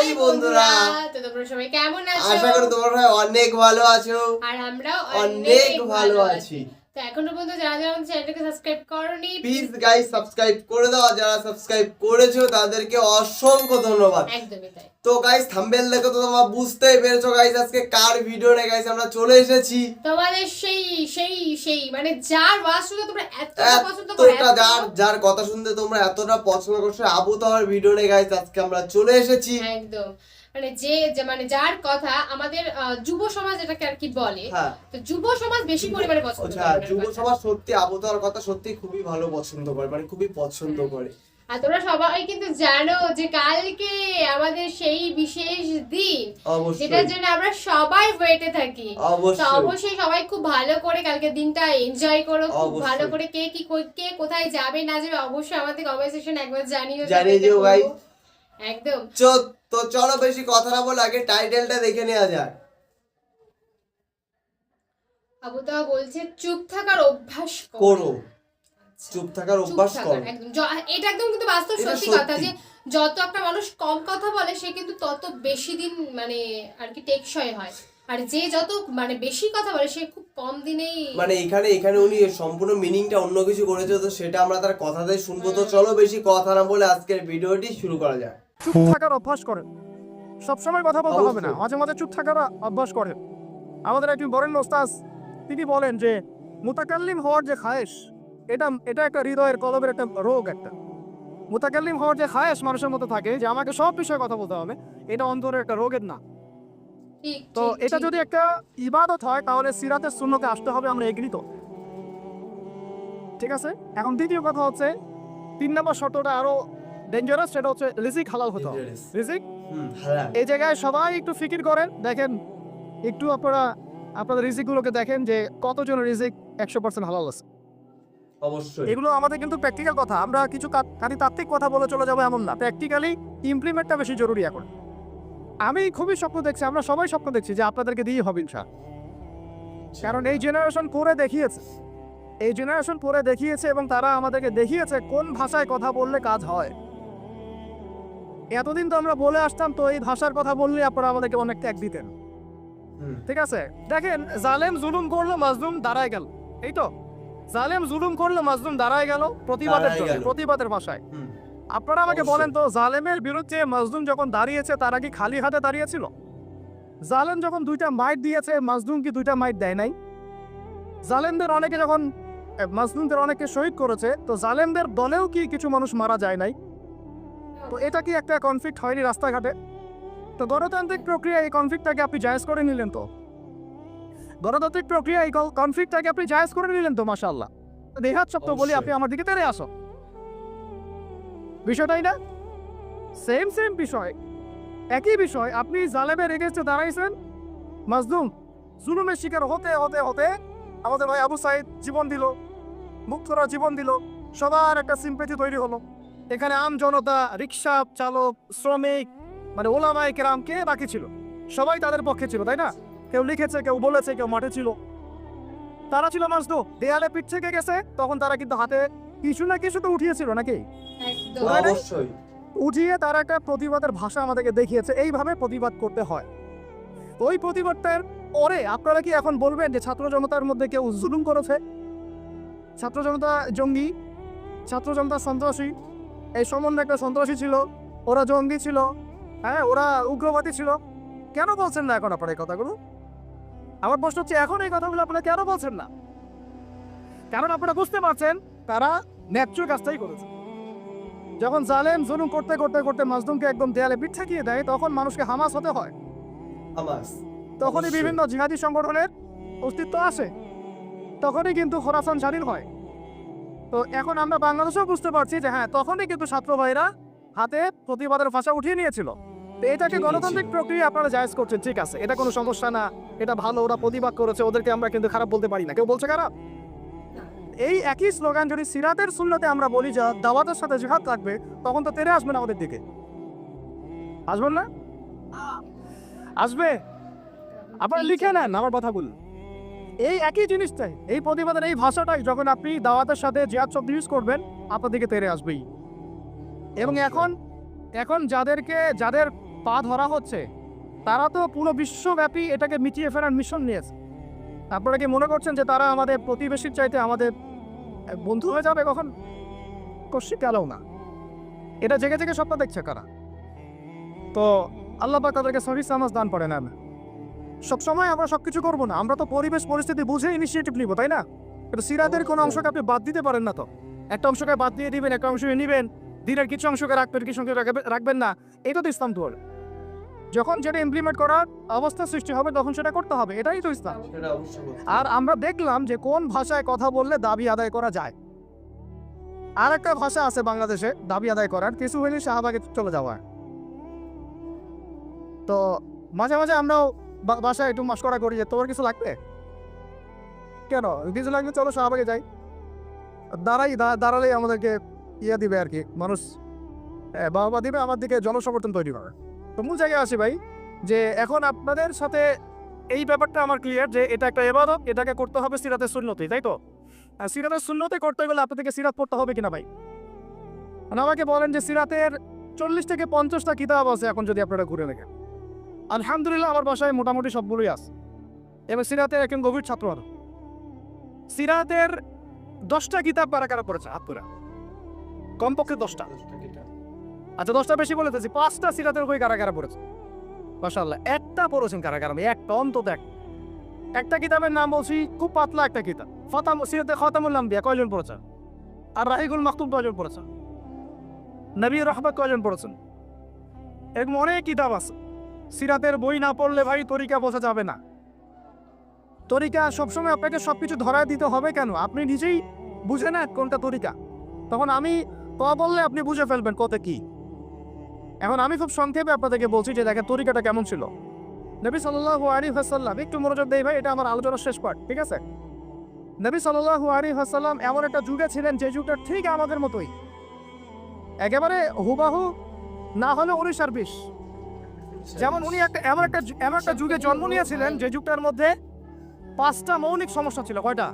High বন্ধুরা। তো তোমরা সবাই কেমন আছো? আশা করি তোমরা সবাই অনেক ভালো আছো। আর আমরা অনেক ভালো আছি। তো এখনও পর্যন্ত যারা যারা আমাদের চ্যানেলটাকে সাবস্ক্রাইব করনি প্লিজ গাইস সাবস্ক্রাইব করে দাও। আর যারা সাবস্ক্রাইব করেছ তাদেরকে অসংখ্য ধন্যবাদ। একদমই তাই। তো গাইস থাম্বেল দেখে তো তোমরা বুঝতেই পেরেছ গাইস আজকে কার ভিডিও নিয়ে গাইস আমরা চলে এসেছি? তোমাদের সেই সেই সেই মানে যার ওয়াজ শুনে তোমরা এতটা পছন্দ করো এতটা যার যার কথা শুনতে তোমরা এতটা পছন্দ করছ আবু তাহার ভিডিও নিয়ে গাইস আজকে আমরা চলে এসেছি। একদম। মানে যে মানে যার কথা আমাদের যুব সমাজ এটাকে আর কি বলে। হ্যাঁ। তো যুব সমাজ বেশি পরিমাণে পছন্দ আচ্ছা করে যুব সমাজ সত্যি আবু তাহার কথা সত্যি খুবই ভালো পছন্দ করে মানে খুবই পছন্দ করে। আর তোমরা সবাই কিন্তু জানো যে কালকে আমাদের সেই বিশেষ দিন যেটার জন্য আমরা সবাই ওয়েটে থাকি। অবশ্যই। সবাই খুব ভালো করে কালকে দিনটা এনজয় করো খুব ভালো করে কে কি কে কোথায় যাবে না যাবে অবশ্যই আমাদের কমেন্ট সেকশন একবার জানিও জানিয়ে দিও ভাই। একদম। তো চলো বেশি কথা না বলে আগে টাইটেলটা দেখে নেওয়া যাক। আবুতা বলছে চুপ থাকার অভ্যাস করো। আচ্ছা। চুপ থাকার অভ্যাস করো। এটা একদম কিন্তু বাস্তব সত্যি সত্যি। কথা যে যত একটা মানুষ কম কথা বলে সে কিন্তু তত বেশি দিন মানে আর কি টেকসই হয়। আর যে যত মানে বেশি কথা বলে সে খুব কম দিনেই মানে এখানে এখানে উনি সম্পূর্ণ মিনিংটা অন্য কিছু করেছে তো সেটা আমরা তার কথাতে শুনব। তো চলো বেশি কথা না বলে আজকের ভিডিওটি শুরু করা যাক। চুপ থাকার অভ্যাস করেন সবসময় কথা বলতে হবে না। মাঝে মাঝে চুপ থাকার অভ্যাস করেন আমাদের একজন বরেণ্য ওস্তাজ তিনি বলেন যে মুতাকাল্লিম হওয়ার যে খায়েশ এটা এটা একটা হৃদয়ের কলবের একটা রোগ একটা। মুতাকাল্লিম হওয়ার যে খায়েশ মানুষের মতো থাকে যে আমাকে সব বিষয়ে কথা বলতে হবে এটা অন্তরের একটা রোগের না। তো এটা যদি একটা ইবাদত হয় তাহলে সিরাতের শূন্যকে আসতে হবে আমরা এগৃত ঠিক আছে? এখন দ্বিতীয় কথা হচ্ছে তিন নম্বর শর্তটা আরও ডেঞ্জারাস সেটা হচ্ছে রিজিক হালাল হতে রিজিক? এই জায়গায় সবাই একটু ফিকির করেন। দেখেন একটু আপনারা আপনাদের রিজিকগুলোকে দেখেন যে কতজন রিজিক একশো পার্সেন্ট হালাল আছে। অবশ্যই। এগুলো আমাদের কিন্তু প্র্যাকটিক্যাল কথা। আমরা কিছু খালি তাত্ত্বিক কথা বলে চলে যাব এমন না। প্র্যাকটিক্যালি ইমপ্লিমেন্টটা বেশি জরুরি এখন। আমি খুবই স্বপ্ন দেখছি আমরা সবাই স্বপ্ন দেখছি যে আপনাদেরকে দিয়ে হবে ইনশা কারণ এই জেনারেশন পরে দেখিয়েছে। এই জেনারেশন পরে দেখিয়েছে এবং তারা আমাদেরকে দেখিয়েছে কোন ভাষায় কথা বললে কাজ হয়। এতদিন তো আমরা বলে আসতাম তো এই ভাষার কথা বললে আপনারা আমাদেরকে অনেক ত্যাগ দিতেন। ঠিক আছে? দেখেন জালেম জুলুম করল মাজলুম দাঁড়ায় গেল। এই তো? জালেম জুলুম করল মাজলুম দাঁড়ায় গেল প্রতিবাদের। প্রতিবাদের ভাষায়। আপনারা আমাকে বলেন তো জালেমের বিরুদ্ধে মাজলুম যখন দাঁড়িয়েছে তারা কি খালি হাতে দাঁড়িয়েছিল? জালেম যখন দুইটা মাইট দিয়েছে মাজলুম কি দুইটা মাইট দেয় নাই? জালেমদের অনেকে যখন মাজলুমদের অনেকে শহীদ করেছে তো জালেমদের দলেও কি কিছু মানুষ মারা যায় নাই? তো এটা কি একটা কনফ্লিক্ট হয়নি রাস্তাঘাটে? তো গণতান্ত্রিক প্রক্রিয়া এই কনফ্লিক্টটাকে আপনি জায়েজ করে নিলেন তো? গণতান্ত্রিক প্রক্রিয়া এই কনফ্লিক্টটাকে আপনি জায়েজ করে নিলেন তো মাশাল্লাহ দেহাত শব্দ বলি আপনি আমার দিকে তেড়ে আসো। বিষয়টাই না সেম সেম বিষয়। একই বিষয় আপনি জালেমের এগেস্টে দাঁড়াইছেন। মাজলুম জুলুমের শিকার হতে হতে হতে আমাদের ভাই আবু সাইদ জীবন দিল মুক্তরা জীবন দিল সবার একটা সিম্পেথি তৈরি হলো। এখানে আম জনতা রিক্সা চালক শ্রমিক মানে ওলামাই কেরাম কে বাকি ছিল? সবাই তাদের পক্ষে ছিল তাই না? কেউ লিখেছে কেউ বলেছে কেউ মাঠে ছিল। তারা ছিল মাজদু দেয়ালে পিঠ থেকে গেছে তখন তারা কিন্তু হাতে কিছু না কিছু তো উঠিয়েছিল নাকি? উঠিয়ে তারা একটা প্রতিবাদের ভাষা আমাদেরকে দেখিয়েছে এইভাবে প্রতিবাদ করতে হয়। ওই প্রতিবাদটার পরে আপনারা কি এখন বলবেন যে ছাত্র জনতার মধ্যে কেউ জুলুম করেছে? ছাত্র জনতা জঙ্গি ছাত্র জনতা সন্ত্রাসী এই সম্বন্ধে একটা সন্ত্রাসী ছিল ওরা জঙ্গি ছিল হ্যাঁ ওরা উগ্রবাদী ছিল। কেন বলছেন না এখন আপনার এই কথাগুলো? আমার প্রশ্ন হচ্ছে এখন এই কথাগুলো আপনারা কেন বলছেন না? কারণ আপনারা বুঝতে পারছেন তারা ন্যায্য কাজটাই করেছে। যখন জালেম জুলুম করতে করতে করতে মাজলুমকে একদম দেয়ালে পিঠ ঠেকিয়ে দেয় তখন মানুষকে হামাস হতে হয়। তখনই বিভিন্ন জিহাদি সংগঠনের অস্তিত্ব আসে। তখনই কিন্তু খোরাসান স্বাধীন হয়। তো এখন আমরা বাংলাদেশেও বুঝতে পারছি যে হ্যাঁ তখনই কিন্তু ছাত্র ভাইরা হাতে প্রতিবাদের ভাষা উঠিয়ে নিয়েছিল। তো এটাকে গণতান্ত্রিক। প্রক্রিয়া আপনারা জায়েজ করছেন ঠিক আছে এটা কোনো সমস্যা না এটা ভালো ওরা প্রতিবাদ করেছে ওদেরকে আমরা কিন্তু খারাপ বলতে পারি না। কেউ বলছে খারাপ? এই একই স্লোগান যদি সিরাতের সুন্নতে আমরা বলি যা দাওয়াতের সাথে জিহাদ থাকবে তখন তো তেরে আসবেন আমাদের দিকে। আসবেন না? আসবে? আপনারা লিখে নেন আমার কথা বলুন এই একই জিনিসটাই এই প্রতিবাদের এই ভাষাটাই যখন আপনি দাওয়াতের সাথে জিয়াদ শব্দ ইউজ করবেন, আপনার দিকে তেরে আসবেই। এবং এখন এখন যাদেরকে, যাদের পা ধরা হচ্ছে, তারা তো পুরো বিশ্বব্যাপী এটাকে মিটিয়ে ফেরার মিশন নিয়েছে। আপনারা কি মনে করছেন যে তারা আমাদের প্রতিবেশীর চাইতে আমাদের বন্ধু হয়ে যাবে কখন? কষি গেলেও না। এটা জেগে জেগে স্বপ্ন দেখছে কারা? তো আল্লাহ পাক তাদেরকে সহি সামাজ দান পড়ে না সবসময় আমরা সব কিছু করব না। আমরা তো পরিবেশ পরিস্থিতি বুঝে ইনিশিয়েটিভ নিব তাই না? কিন্তু সিরাতের কোনো অংশকে আপনি বাদ দিতে পারেন না তো। একটা অংশকে বাদ দিয়ে দিবেন একটা অংশকে নিবেন দিনের কিছু অংশকে রাখবেন কিছু অংশকে রাখবে- রাখবেন না। এটা তো ইসলাম তো যখন যেটা ইমপ্লিমেন্ট করার অবস্থা সৃষ্টি হবে তখন সেটা করতে হবে। এটাই তো ইসলাম। আর আমরা দেখলাম যে কোন ভাষায় কথা বললে দাবি আদায় করা যায়। আর একটা ভাষা আছে বাংলাদেশে দাবি আদায় করার। কিছু হইলে শাহবাগে চলে যাওয়া তো মাঝে মাঝে আমরাও বাসায় একটু মস্করা করি যে তোমার কিছু লাগবে? কেন? কিছু লাগবে চলো শাহবাগে যাই। দাঁড়াই দাঁড়ালেই আমাদেরকে ইয়ে দিবে আর কি মানুষ। এ, বাবা দিবে আমার দিকে জনসমর্থন তৈরি করে তো মূল জায়গায় আসি ভাই যে এখন আপনাদের সাথে এই ব্যাপারটা আমার ক্লিয়ার যে এটা একটা এবাদত এটাকে করতে হবে সিরাতের সুন্নতি তাই তো? আর সিরাতের সুন্নতে করতে গেলে আপনাদেরকে সিরাত পড়তে হবে কিনা ভাই? আমাকে বলেন যে সিরাতের চল্লিশ থেকে পঞ্চাশটা কিতাব আছে এখন যদি আপনারা ঘুরে দেখেন। আলহামদুলিল্লাহ আমার বাসায় মোটামুটি সবগুলোই আছে। এবং সিরাতের একজন গভীর ছাত্র আরও। সিরাতের দশটা কিতাব কারা কারা পড়েছে হাত করে কমপক্ষে দশটা। আচ্ছা দশটা বেশি বলেতেছি পাঁচটা সিরাতের বই কারা কারা পড়েছে। মাশাআল্লাহ একটা পড়েছেন কারা কারা একটা অন্তত এক একটা কিতাবের নাম বলছি খুব পাতলা একটা কিতাব। ফতাম সিরাতে খতামুল নাম্বিয়া কয়জন পড়েছে? আর রাহিগুল মাকতুম কয়জন পড়েছে? নবী রহমত কয়জন পড়েছেন? এরকম অনেক কিতাব আছে। সিরাতের বই না পড়লে ভাই তরিকা বোঝা যাবে না। তরিকা সবসময় আপনাকে সবকিছু ধরায় দিতে হবে কেন? আপনি নিজেই বুঝে না কোনটা তরিকা। তখন আমি ক বললে আপনি বুঝে ফেলবেন কত কি। এখন আমি খুব সংক্ষেপে আপনাদেরকে বলছি যে দেখেন তরিকাটা কেমন ছিল। নবী সাল্লাল্লাহু আলাইহি ওয়াসাল্লাম, একটু মনোযোগ দেই ভাই, এটা আমার আলোচনার শেষ পার্ট ঠিক আছে? নবী সাল্লাল্লাহু আলাইহি ওয়াসাল্লাম এমন একটা যুগে ছিলেন যে যুগটা ঠিক আমাদের মতোই। একেবারে হুবাহু না হলে উনিশ আর বিশ। যেমন উনি একটা এমন একটা এমন একটা যুগে জন্ম নিয়েছিলেন যে যুগটার মধ্যে পাঁচটা মৌলিক সমস্যা ছিল কয়টা?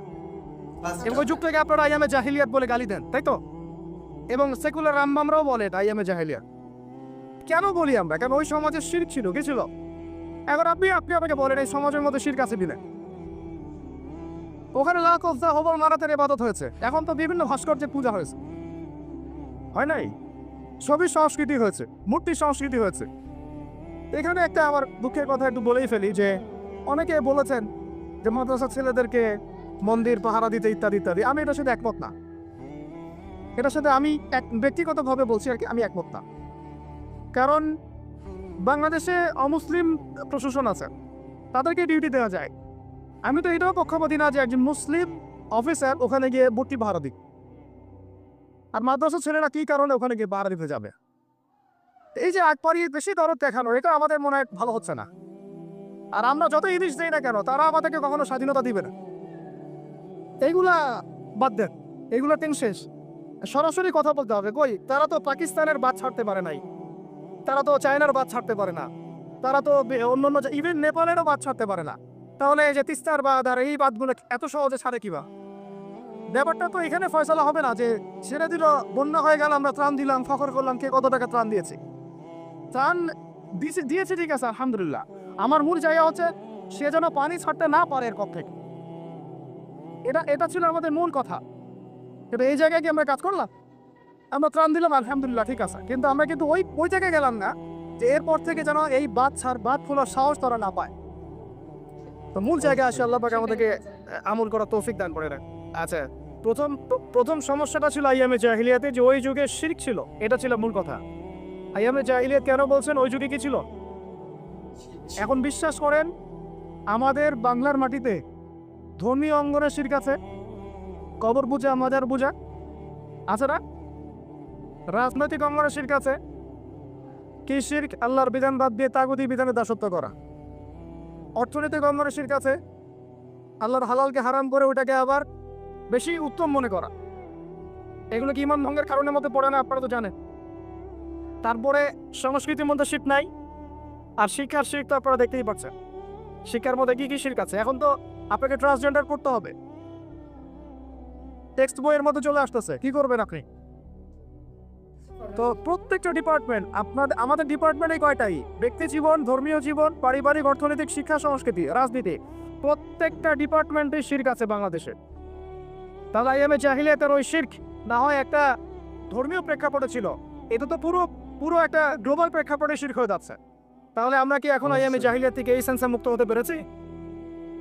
এবং ওই যুগটাকে আপনারা আইয়ামে জাহিলিয়াত বলে গালি দেন তাই তো? এবং সেকুলার রামবামরাও বলে এটা আইয়ামে জাহিলিয়াত কেন বলি আমরা? কেন ওই সমাজের শির ছিল কি ছিল? এখন আপনি আপনি আমাকে বলেন এই সমাজের মধ্যে শির আছে দিলেন ওখানে লাখ অফজা হবর মারাতের ইবাদত হয়েছে। এখন তো বিভিন্ন ভাস্কর্যের পূজা হয়েছে। হয় নাই? ছবি সংস্কৃতি হয়েছে মূর্তি সংস্কৃতি হয়েছে। এখানে একটা আমার দুঃখের কথা একটু বলেই ফেলি যে অনেকে বলেছেন যে মাদ্রাসা ছেলেদেরকে মন্দির, পাহারা দিতে ইত্যাদি ইত্যাদি। আমি এটার সাথে একমত না। এটার সাথে আমি এক, ব্যক্তিগতভাবে বলছি আর কি, আমি একমত না। কারণ বাংলাদেশে অমুসলিম প্রশাসন আছে, তাদেরকে ডিউটি দেওয়া যায়। আমি তো এটাও পক্ষপাতি না যে একজন মুসলিম অফিসার ওখানে গিয়ে ভর্তি ভাড়া দিক। আর মাদ্রাসা ছেলেরা কি কারণে ওখানে গিয়ে ভাড়া দিতে যাবে? এই যে এক পারি বেশি দরদ দেখানো, এটা আমাদের মনে হয় ভালো হচ্ছে না। আর আমরা যত ইলিশ দেই না কেন, তারা আমাদেরকে কখনো স্বাধীনতা দিবে না। এইগুলা বাদ দেন, এইগুলা টেন শেষ। সরাসরি কথা বলতে হবে, কই, তারা তো পাকিস্তানের বাদ ছাড়তে পারে নাই। তারা তো চায়নার বাদ ছাড়তে পারে না। তারা তো অন্য অন্য ইভেন নেপালেরও বাদ ছাড়তে পারে না। তাহলে এই যে তিস্তার বাদ আর এই বাদগুলো এত সহজে ছাড়ে কিবা? ব্যাপারটা তো এখানে ফয়সলা হবে না যে ছেড়ে দিল বন্যা হয়ে গেল, আমরা ত্রাণ দিলাম, ফখর করলাম, কে কত টাকা ত্রাণ দিয়েছে? ত্রাণ দিয়েছে দিয়েছে ঠিক আছে, আলহামদুলিল্লাহ। আমার মূল জায়গা হচ্ছে সে যেন পানি ছাড়তে না পারে এর কপ থেকে এটা এটা ছিল আমাদের মূল কথা। কিন্তু এই জায়গায় কি আমরা কাজ করলাম? আমরা ত্রাণ দিলাম, আলহামদুলিল্লাহ, ঠিক আছে। কিন্তু আমরা কিন্তু ওই ওই জায়গায় গেলাম না যে এরপর থেকে যেন এই বাদ ছাড় বাদ খোলার সাহস তারা না পায়। তো মূল জায়গায় আসে, আল্লাহ পাক আমাদেরকে আমল করার তৌফিক দান করে রাখ আচ্ছা প্রথম প্র- প্রথম সমস্যাটা ছিল আইয়ামে জাহিলিয়াতে যে ওই যুগে শিরক ছিল। এটা ছিল মূল কথা। আইয়ামে জাহিলিয়াত কেন বলছেন? ওই যুগে কি ছিল? এখন বিশ্বাস করেন, আমাদের বাংলার মাটিতে ধর্মীয় অঙ্গনের শির্ক আছে। কবর পূজা, মাজার পূজা আছে না? রাজনৈতিক অঙ্গনের শির্ক আছে। কি শির্ক? আল্লাহর বিধান বাদ দিয়ে তাগুদি বিধানে দাসত্ব করা। অর্থনৈতিক অঙ্গনের শির্ক আছে। আল্লাহর হালালকে হারাম করে ওটাকে আবার বেশি উত্তম মনে করা। এগুলো কি ইমান ভঙ্গের কারণের মধ্যে পড়ে না? আপনারা তো জানেন। তারপরে সংস্কৃতির মধ্যে শিখ নাই। আর শিক্ষার শিখ তো আপনারা দেখতেই পাচ্ছেন। শিক্ষার মধ্যে কি কি শির্ক আছে? এখন তো আপনাকে ট্রান্সজেন্ডার করতে হবে। টেক্সট বইয়ের মধ্যে চলে আসতেছে। কি করবেন আপনি? তো প্রত্যেকটা ডিপার্টমেন্ট আপনাদের, আমাদের ডিপার্টমেন্টে কয়টাই? ব্যক্তি জীবন, ধর্মীয় জীবন, পারিবারিক, অর্থনৈতিক, শিক্ষা, সংস্কৃতি, রাজনীতি, প্রত্যেকটা ডিপার্টমেন্টে শির্ক আছে বাংলাদেশে। তাহলে আইএমএ জাহিলিয়াতের ওই শির্ক, না হয় একটা ধর্মীয় প্রেক্ষাপটে ছিল। এটা তো পুরো পুরো একটা গ্লোবাল প্রেক্ষাপটে শির্ক হয়ে যাচ্ছে। তাহলে আমরা কি এখন আইএমএ। জাহিলিয়াত থেকে এই সেন্সে মুক্ত হতে পেরেছি?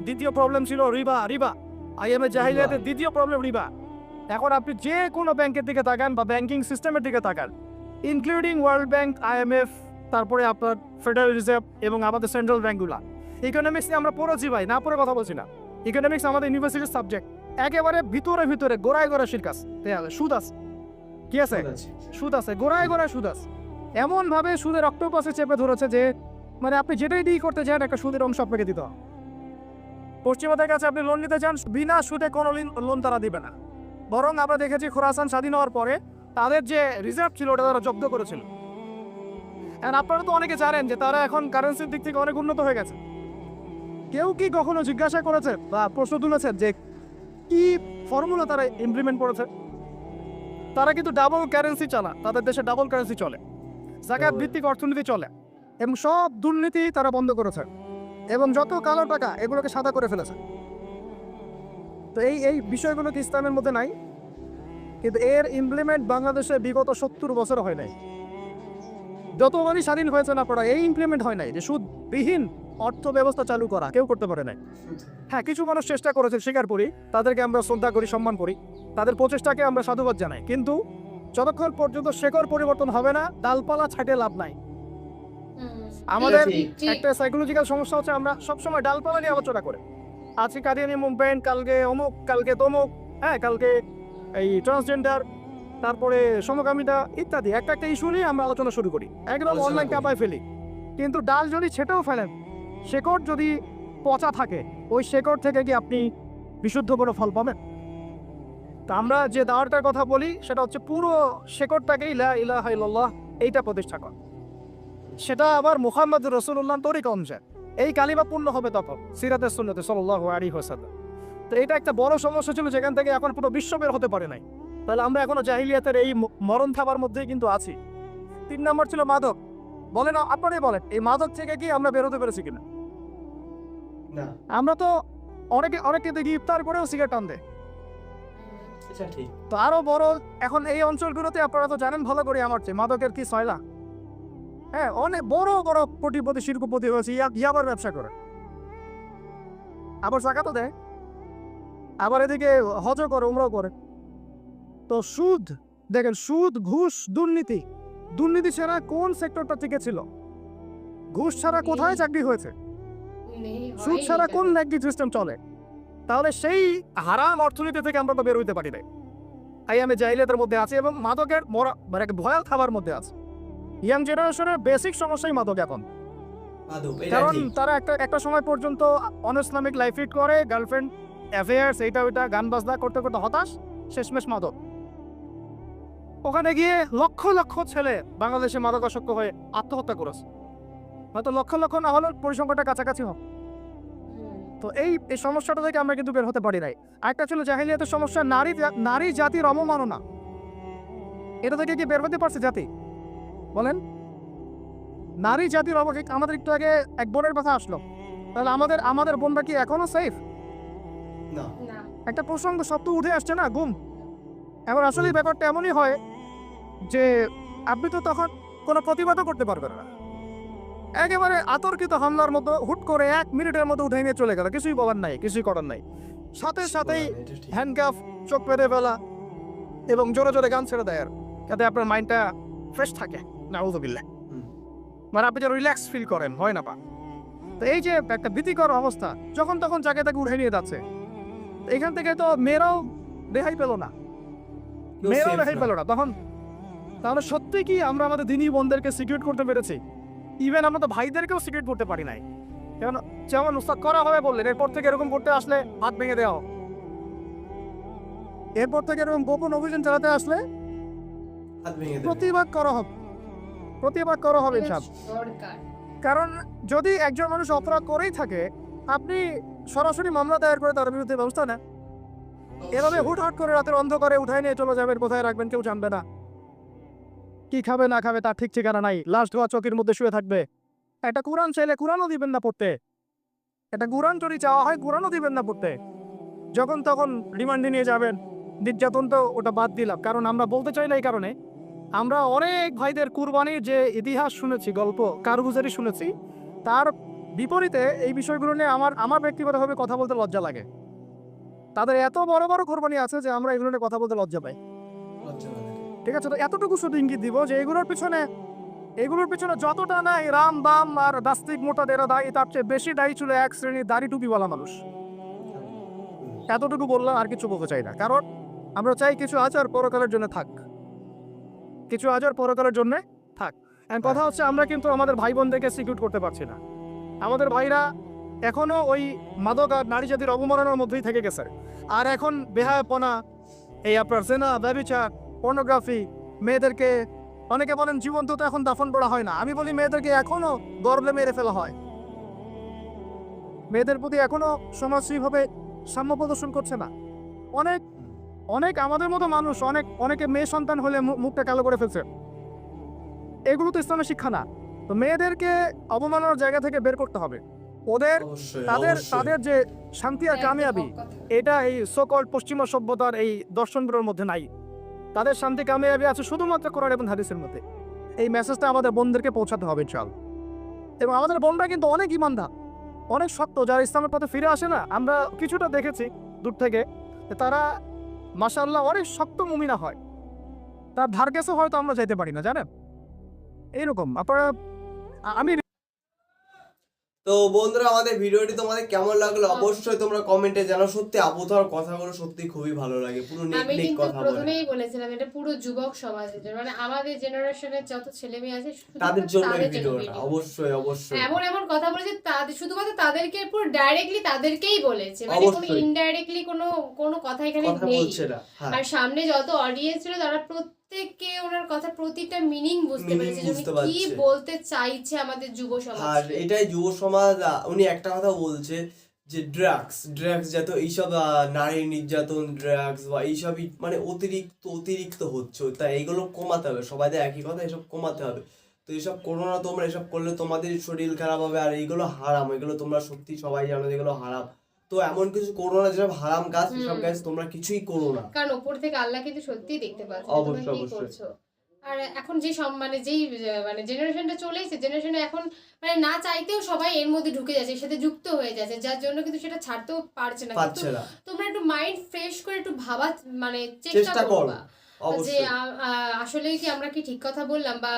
দ্বিতীয় প্রবলেম ছিল রিবা রিবা। আইএমএ জাহিলিয়াতের দ্বিতীয় প্রবলেম রিবা। এখন আপনি যে কোনো ব্যাংকের দিকে তাকান বা ব্যাংকিং সিস্টেমের দিকে তাকান ইনক্লুডিং ওয়ার্ল্ড ব্যাংক আইএমএফ তারপরে আপনার ফেডারেল রিজার্ভ এবং আমাদের সেন্ট্রাল ব্যাংকগুলো ইকোনমিক্স নিয়ে আমরা পড়েছি ভাই না পড়ে কথা বলছি না। ইকোনমিক্স আমাদের ইউনিভার্সিটির সাবজেক্ট একেবারে ভিতরে ভিতরে গোড়ায় গোড়া শিরকাস সুদ আছে। কি আছে? আছে। সুদ আছে গোড়ায় গোড়ায় সুদ আছে। এমন ভাবে সুদের অক্টোপাসে চেপে ধরেছে যে মানে আপনি যেটাই ডিল করতে চান একটা সুদের অংশ আপনাকে দিতে হবে। কাছে আপনি লোন নিতে চান, বিনা সুদে কোনো লোন তারা দিবে না। বরং আমরা দেখেছি খোরাসান স্বাধীন হওয়ার পরে তাদের যে রিজার্ভ ছিল, ওটা তারা জব্দ করেছিল। আপনারা তো অনেকে জানেন যে তারা এখন কারেন্সির দিক থেকে অনেক উন্নত হয়ে গেছে। কেউ কি কখনো জিজ্ঞাসা করেছে বা প্রশ্ন তুলেছে যে, কি ফর্মুলা তারা ইমপ্লিমেন্ট করেছে? তারা কিন্তু ডাবল কারেন্সি চালা তাদের দেশে ডাবল কারেন্সি চলে। জাকাত ভিত্তিক অর্থনীতি চলে এবং সব দুর্নীতি তারা বন্ধ করেছে এবং যত কালো টাকা এগুলোকে সাদা করে ফেলেছে। তো এই এই বিষয়গুলো কি ইসলামের মধ্যে নাই কিন্তু এর ইমপ্লিমেন্ট বাংলাদেশে বিগত সত্তর বছর হয় নাই। যতবারই স্বাধীন হয়েছে না পড়া এই ইমপ্লিমেন্ট হয় নাই যে সুদবিহীন অর্থ ব্যবস্থা চালু করা কেউ করতে পারে নাই। হ্যাঁ কিছু মানুষ চেষ্টা করেছে স্বীকার করি তাদেরকে আমরা শ্রদ্ধা করি সম্মান করি তাদের প্রচেষ্টাকে আমরা সাধুবাদ জানাই কিন্তু যতক্ষণ পর্যন্ত শেকড় পরিবর্তন হবে না ডালপালা ছাটে লাভ নাই। আমাদের। একটা সাইকোলজিক্যাল সমস্যা হচ্ছে আমরা সবসময় ডালপালা নিয়ে আলোচনা করি। আজকে কাদিয়ানি মুভমেন্ট কালকে অমুক কালকে তমুক হ্যাঁ কালকে এই ট্রান্সজেন্ডার তারপরে সমকামিতা ইত্যাদি। একটা একটা ইস্যু নিয়ে আমরা আলোচনা শুরু করি। একদম অনলাইন করি। চাপায় ফেলি। কিন্তু ডাল যদি ছেটেও ফেলেন শেকড় যদি পচা থাকে ওই শেকড় থেকে কি আপনি বিশুদ্ধ কোনো ফল পাবেন? তা আমরা যে দাওয়ারটার কথা বলি সেটা হচ্ছে পুরো শেকড়টাকেই লা ইলাহা ইল্লাল্লাহ এইটা প্রতিষ্ঠা করা। সেটা আবার মুহাম্মদ রসুল্লাহ তরিক অনুযায়ী। এই কালিমা পূর্ণ হবে তখন সিরাতের সুন্নতে সাল্লাহ আলী হোসাল্লাম তো এটা একটা বড় সমস্যা ছিল যেখান থেকে এখন পুরো বিশ্ব বের হতে পারে নাই। তাহলে আমরা এখনও জাহিলিয়াতের এই মরণ থাবার মধ্যেই কিন্তু আছি। তিন নম্বর ছিল মাদক। বলেন আপনারাই বলেন এই মাদক থেকে কি আমরা বেরোতে পেরেছি কিনা? না। আমরা তো অনেকে অনেকে দেখি ইফতার করেও সিগারেট টান দেয়। আচ্ছা ঠিক তো আরও বড় এখন এই অঞ্চলগুলোতে আপনারা তো জানেন ভালো করে আমার চেয়ে মাদকের কি সয়লা হ্যাঁ অনেক বড় বড় কোটিপতি শিল্পপতি হয়েছে ইয়া ইয়াবার ব্যবসা করে। আবার জাকাতও দেয়। আবার এদিকে হজ করে উমরাও করে। তো সুদ দেখেন সুদ ঘুষ দুর্নীতি। দুর্নীতি ছাড়া কোন সেক্টরটা টিকে ছিল? ঘুষ ছাড়া কোথায় চাকরি হয়েছে? সুদ ছাড়া কোন ব্যাংকিং সিস্টেম চলে? তাহলে সেই হারাম অর্থনীতি থেকে আমরা তো বের হইতে পারি নাই। আই আমি জাহিলিয়াতের মধ্যে আছি এবং মাদকের মরা মানে ভয়াল খাবার মধ্যে আছে। ইয়াং জেনারেশনের বেসিক সমস্যাই মাদক এখন। কারণ তারা একটা একটা সময় পর্যন্ত অন ইসলামিক লাইফ লিড করে গার্লফ্রেন্ড অ্যাফেয়ার্স এইটা ওইটা গান বাজনা করতে করতে হতাশ শেষমেশ মাদক। ওখানে গিয়ে লক্ষ লক্ষ ছেলে বাংলাদেশে মাদকাসক্ত হয়ে আত্মহত্যা করেছে। হয়তো লক্ষ লক্ষ না হলেও পরিসংখ্যানটা কাছাকাছি হুম। তো এই এই সমস্যাটা থেকে আমরা কিন্তু বের হতে পারি নাই। আরেকটা ছিল জাহিলিয়াতের সমস্যা নারী নারী জাতির অবমাননা। এটা থেকে কি বের হতে পারছে জাতি? বলেন। নারী জাতির অবহেক আমাদের একটু আগে এক বোনের কথা আসলো। তাহলে আমাদের আমাদের বোনরা কি এখনও সেফ একটা প্রসঙ্গ শব্দ উঠে আসছে না গুম? এবার আসলে ব্যাপারটা এমনই হয় যে আপনি তো তখন কোনো প্রতিবাদও করতে পারবেন না। একেবারে আতর্কিত হামলার মতো হুট করে এক মিনিটের মধ্যে উঠে নিয়ে চলে গেল। কিছুই বলার নাই কিছুই করার নাই। সাথে সাথেই হ্যান্ডকাফ চোখ পেতে ফেলা এবং জোরে জোরে গান ছেড়ে দেয় আর। যাতে আপনার মাইন্ডটা ফ্রেশ থাকে। নাউজুবিল্লাহ। হুম। মানে আপনি যেন রিল্যাক্স ফিল করেন হয় না পা? তো এই যে একটা ভীতিকর অবস্থা যখন তখন যাকে তাকে উঠে নিয়ে যাচ্ছে। এখান থেকে তো মেয়েরাও রেহাই পেল না। মেয়েরাও রেহাই। পেল না। তখন তাহলে সত্যি কি আমরা আমাদের দিনী বোনদেরকে সিকিউর করতে পেরেছি? ইভেন আমরা তো ভাইদেরকেও সিকিউর করতে পারি নাই। যেমন যেমন উস্তাদ করা হবে বললেন এরপর থেকে এরকম করতে আসলে হাত ভেঙে দেওয়া এরপর থেকে এরকম গোপন অভিযান চালাতে আসলে প্রতিবাদ করা হবে। প্রতিবাদ করা হবে দরকার। কারণ যদি একজন মানুষ অপরাধ করেই থাকে আপনি সরাসরি মামলা দায়ের করে তার বিরুদ্ধে ব্যবস্থা নেন। এভাবে অবশ্যই। হুটহাট করে রাতের অন্ধকারে উঠায় নিয়ে চলে যাবেন কোথায় রাখবেন কেউ জানবে না। কি খাবে, না খাবে, তার ঠিক ঠিকানা নাই। লাস্ট হওয়া চকির মধ্যে শুয়ে থাকবে। একটা কোরআন চাইলে কোরআনও দিবেন না পড়তে। একটা কোরআন যদি চাওয়া হয়, কোরআনও দিবেন না পড়তে। যখন তখন রিমান্ডে নিয়ে যাবেন। নির্যাতন তো ওটা বাদ দিলাম, কারণ আমরা বলতে চাই না এই কারণে। আমরা অনেক ভাইদের কুরবানির যে ইতিহাস শুনেছি, গল্প, কারগুজারি শুনেছি, তার বিপরীতে এই বিষয়গুলো নিয়ে আমার আমার ব্যক্তিগতভাবে কথা বলতে লজ্জা লাগে। তাদের এত বড় বড় কোরবানি আছে যে আমরা এগুলো নিয়ে কথা বলতে লজ্জা পাই। ঠিক আছে, তো এতটুকু শুধু ইঙ্গিত দিব যে এগুলোর পিছনে এগুলোর পিছনে যতটা নাই রাম, বাম আর দাস্তিক, মোটা দেরা দায়ী, তার চেয়ে বেশি দায়ী ছিল এক শ্রেণির দাড়ি টুপিওয়ালা মানুষ। এতটুকু বললাম আর কিছু বলতে চাই না, কারণ আমরা চাই কিছু আচার পরকালের জন্য থাক। কিছু আচার পরকালের জন্য থাক। And কথা হচ্ছে, আমরা কিন্তু আমাদের ভাই বোনদেরকে সিকিউর করতে পারছি না। আমাদের ভাইরা এখনও ওই মাদক আর নারী জাতির অবমাননার মধ্যেই থেকে গেছে। আর এখন বেহায়াপনা, এই আপনার সেনা ব্যবচার পর্নোগ্রাফি মেয়েদেরকে অনেকে বলেন জীবন্ত তো এখন দাফন করা হয় না। আমি বলি মেয়েদেরকে এখনও গর্বে মেরে ফেলা হয়। মেয়েদের প্রতি এখনও সমাজ সেইভাবে সাম্য প্রদর্শন করছে না। অনেক অনেক আমাদের মতো মানুষ অনেক অনেকে মেয়ে সন্তান হলে মুখটা কালো করে ফেলছে। এগুলো তো ইসলামের শিক্ষা না। তো মেয়েদেরকে অবমাননার জায়গা থেকে বের করতে হবে। ওদের তাদের তাদের যে শান্তি আর কামিয়াবি এটা এই সকল পশ্চিমা সভ্যতার এই দর্শনগুলোর মধ্যে নাই। তাদের শান্তি কামিয়াবি আছে শুধুমাত্র কোরআন এবং হাদিসের মধ্যে। এই মেসেজটা আমাদের বোনদেরকে পৌঁছাতে হবে চাল এবং আমাদের বোনরা কিন্তু অনেক ইমানদার, অনেক শক্ত, যারা ইসলামের পথে ফিরে আসে না, আমরা কিছুটা দেখেছি দূর থেকে তারা মাসাল্লাহ অনেক শক্ত মুমিনা হয়। তার ধার কাছে হয়তো আমরা যাইতে পারি না, জানেন? এইরকম, আপনারা আমি তো বন্ধুরা আমাদের ভিডিওটি তোমাদের কেমন লাগল? অবশ্যই তোমরা কমেন্টে জানাও। সত্যি আবুধার কথাগুলো সত্যি খুবই ভালো লাগে। পুরো নিক কথা বলে। প্রথমেই বলেছিলাম এটা পুরো যুবক সমাজের জন্য মানে আমাদের জেনারেশনের যত ছেলে মেয়ে আছে তাদের জন্য এই ভিডিওটা অবশ্যই অবশ্যই। এমন এমন কথা বলেছে তাদের শুধুমাত্র তাদেরকে পুরো ডাইরেক্টলি তাদেরকেই বলেছে। মানে কোনো ইনডাইরেক্টলি কোনো কোনো কথা এখানে নেই। হ্যাঁ। আর সামনে যত অডিয়েন্স ছিল তারা ওনার কথা প্রতিটা মিনিং বুঝতে পেরেছে উনি কি বলতে চাইছে আমাদের যুব আর এটাই যুব সমাজ উনি একটা কথা বলছে যে ড্রাগস ড্রাগস যত এইসব নারী নির্যাতন ড্রাগস বা এইসবই মানে অতিরিক্ত অতিরিক্ত হচ্ছে তাই এগুলো কমাতে হবে। সবাইদের একই কথা এসব কমাতে হবে। তো এসব করো না তোমরা এসব করলে তোমাদের শরীর খারাপ হবে আর এইগুলো হারাম এগুলো তোমরা সত্যি সবাই জানো যেগুলো হারাম। তো এমন কিছু করো না যেসব হারাম কাজ হুম। কাজ তোমরা কিছুই করো না। কারণ ওপর থেকে আল্লাহ কিন্তু সত্যিই দেখতে পাচ্ছে অবশ্যই, কি করছ। আর এখন যে সব মানে যেই মানে জেনারেশনটা চলে এসেছে জেনারেশনে এখন মানে না চাইতেও সবাই এর মধ্যে ঢুকে যাচ্ছে এর সাথে যুক্ত হয়ে যাচ্ছে যার জন্য কিন্তু সেটা ছাড়তেও পারছে না। তোমরা একটু মাইন্ড ফ্রেশ করে একটু ভাবা মানে চেষ্টা করবা যে আসলে কি আমরা কি ঠিক কথা বললাম বা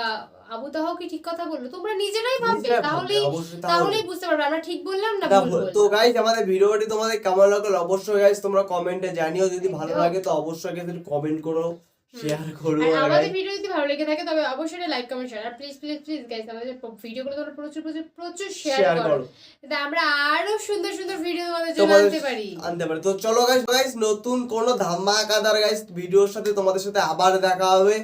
আবু তাহাও কি ঠিক কথা বলল? তোমরা নিজেরাই ভাববে তাহলেই তাহলেই বুঝতে পারবে আমরা ঠিক বললাম না ভুল তো গাইস আমাদের ভিডিওটি তোমাদের কেমন লাগল? অবশ্যই গাইস তোমরা কমেন্টে জানিও। যদি ভালো লাগে তো অবশ্যই কিন্তু কমেন্ট করো। শেয়ার করো আর আমাদের ভিডিও যদি ভালো লেগে থাকে তবে অবশ্যই লাইক কমেন্ট শেয়ার আর প্লিজ প্লিজ প্লিজ গাইস আমাদের ভিডিওগুলো তোমরা প্রচুর প্রচুর প্রচুর শেয়ার করো। যাতে আমরা আরও সুন্দর সুন্দর ভিডিও তোমাদের জন্য আনতে পারি। আনতে পারি। তো চলো গাইস গাইস নতুন কোন ধামাকাদার গাইস ভিডিওর সাথে তোমাদের সাথে আবার দেখা হবে।